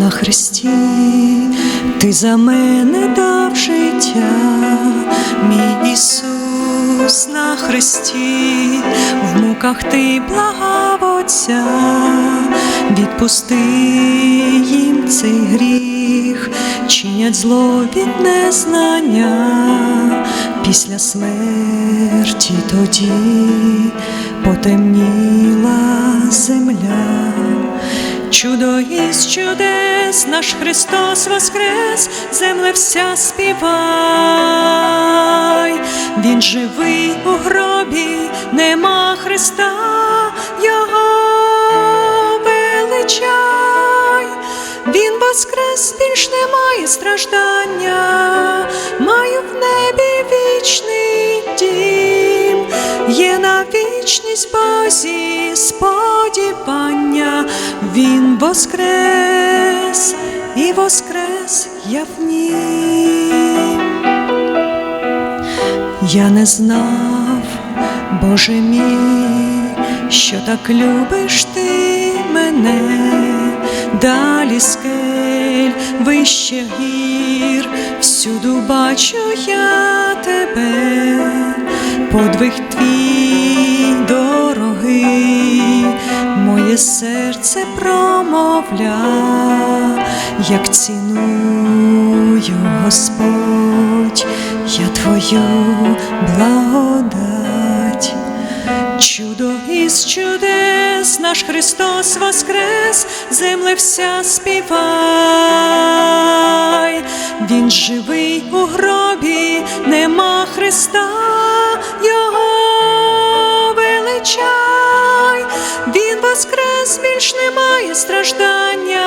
На хресті, ти за мене дав життя, мій Ісус на хресті, в муках ти благав Отця, відпусти їм цей гріх, чинять зло від незнання, після смерті тоді потемніла земля. Чудо із чудес, наш Христос воскрес, земле вся співай, Він живий у гробі, нема Христа, Його величай, Він воскрес, більш немає страждання, маю в небі вічний дім, є на вічність Бозі сподівання, Він воскрес і воскрес я в нім. Я не знав, Боже мій, що так любиш ти мене, далі скель, вище гір, всюду бачу я тебе, подвиг твій моє серце промовля, як ціную Господь, я твою благодать. Чудо із чудес, наш Христос воскрес, земле вся співай, Він живий у гробі, нема Христа, Його величай, Він воскрес, більш немає страждання,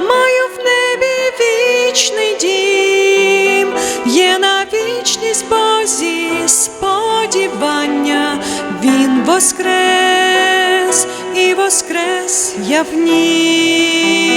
маю в небі вічний дім, є на вічність Бозі сподівання, Він воскрес і воскрес я в нім.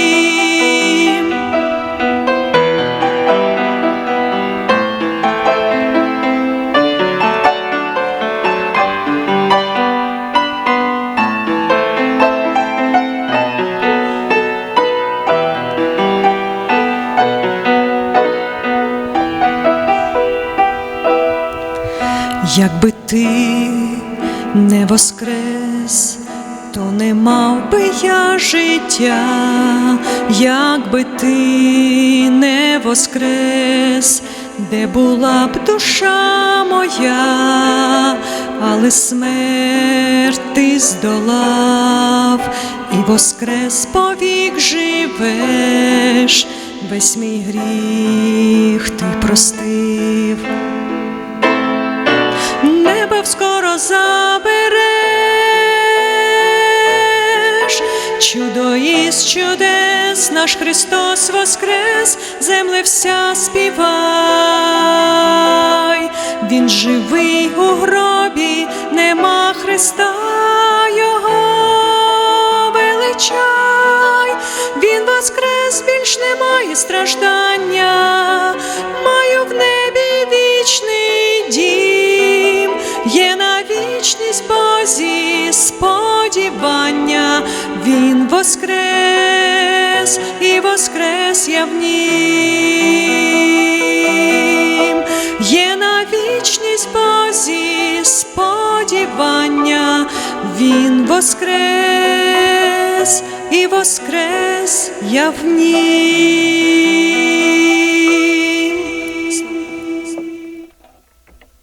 Якби ти не воскрес, то не мав би я життя, якби ти не воскрес, де була б душа моя, але смерть ти здолав. І воскрес повік живеш, весь мій гріх ти простив чудо із чудес, наш Христос воскрес, земле вся співай, Він живий у гробі, нема Христа, Його. Величай, Він воскрес, більш немає страждання, Він воскрес і воскрес я в нім, є на вічність базі сподівання, Він воскрес і воскрес я в нім.